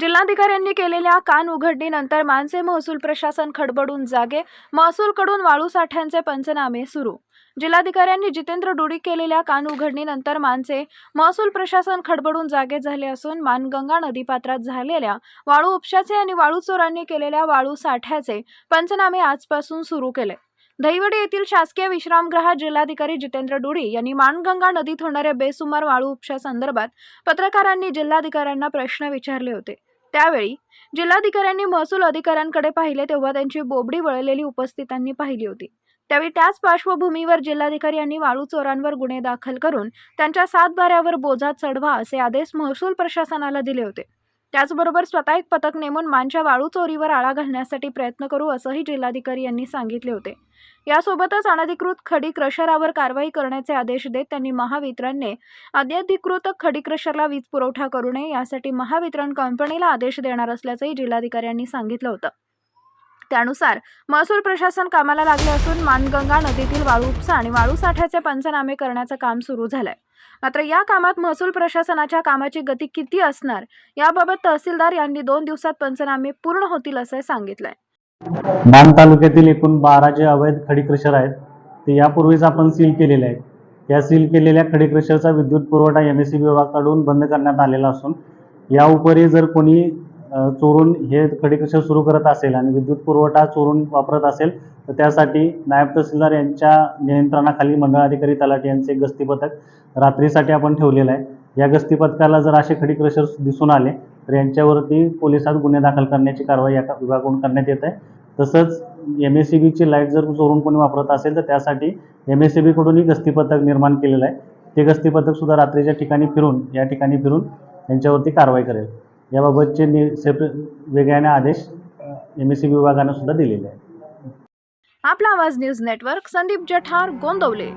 जिल्हाधिकाऱ्यांनी केलेल्या कान उघडणीनंतर मानसे महसूल प्रशासन खडबडून जागे महसूलकडून वाळू साठ्यांचे पंचनामे सुरू. जिल्हाधिकाऱ्यांनी जितेंद्र डोडी केलेल्या कान उघडणीनंतर मानसे महसूल प्रशासन खडबडून जागे झाले असून मानगंगा नदीपात्रात झालेल्या वाळू उपशाचे आणि वाळू चोरांनी केलेल्या वाळू साठ्याचे पंचनामे आजपासून सुरू केले. दहिवडी येथील शासकीय विश्रामगृहात जिल्हाधिकारी जितेंद्र डुडी यांनी मानगंगा नदीत होणाऱ्या बेसुमार वाळू उपशासंदर्भात पत्रकारांनी जिल्हाधिकाऱ्यांना प्रश्न विचारले होते. त्यावेळी जिल्हाधिकाऱ्यांनी महसूल अधिकाऱ्यांकडे पाहिले तेव्हा त्यांची बोबडी वळलेली उपस्थितांनी पाहिली होती. त्यावेळी त्याच पार्श्वभूमीवर जिल्हाधिकारी यांनी वाळू चोरांवर गुन्हे दाखल करून त्यांच्या सातबाऱ्यावर बोजा चढवा असे आदेश महसूल प्रशासनाला दिले होते. त्याचबरोबर स्वतः एक पथक नेमून मानच्या वाळू चोरीवर आळा घालण्यासाठी प्रयत्न करू असंही जिल्हाधिकारी यांनी सांगितले होते. यासोबतच अनधिकृत खडी क्रशरावर कारवाई करण्याचे आदेश देत त्यांनी महावितरणने अनधिकृत खडी क्रशरला वीज पुरवठा करू नये यासाठी महावितरण कंपनीला आदेश देणार असल्याचंही जिल्हाधिकाऱ्यांनी सांगितलं होतं. त्यानुसार महसूल प्रशासन कामाला लागले असून मानगंगा नदीतील वाळू उपसा आणि वाळू साठ्याचे पंचनामे करण्याचं काम सुरू झालंय. मात्र या कामात महसूल प्रशासनाच्या कामाची गती किती असणार याबाबत तहसीलदार यांनी दोन दिवसात पंचनामे पूर्ण होतील असं सांगितलंय. मान तालुक्यातील एकूण बारा जे अवैध खडी क्रशर आहेत ते यापूर्वीच आपण सील केलेले आहेत. या सील केलेल्या खडी क्रशरचा विद्युत पुरवठा एम एस सी विभागाकडून बंद करण्यात आलेला असून या उपरी जर कोणी चोरून हे खडी क्रशर सुरू करत असेल आणि विद्युत पुरवठा चोरून वापरत असेल तर त्यासाठी नायब तहसीलदार यांच्या नियंत्रणाखाली मंडळ अधिकारी तलाठी यांचे एक गस्ती पथक रात्रीसाठी आपण ठेवलेलं आहे. या गस्ती पथकाला जर असे खडी क्रशर दिसून आले तर यांच्यावरती पोलिसात गुन्हे दाखल करण्याची कारवाई या विभागाकडून करण्यात येत आहे. तसंच एम एस सी बीची लाइट जर चोरून कोणी वापरत असेल तर त्यासाठी एम एस सी बीकडूनही गस्ती पथक निर्माण केलेलं आहे. ते गस्ती सुद्धा रात्रीच्या ठिकाणी फिरून या ठिकाणी फिरून यांच्यावरती कारवाई करेल. याबाबतचे नि सेपरेट वेगळ्याने आदेश एम एस सी विभागानं सुद्धा दिलेले आहेत. Aapla Awaaz news network Sandeep Jathar Gondavale.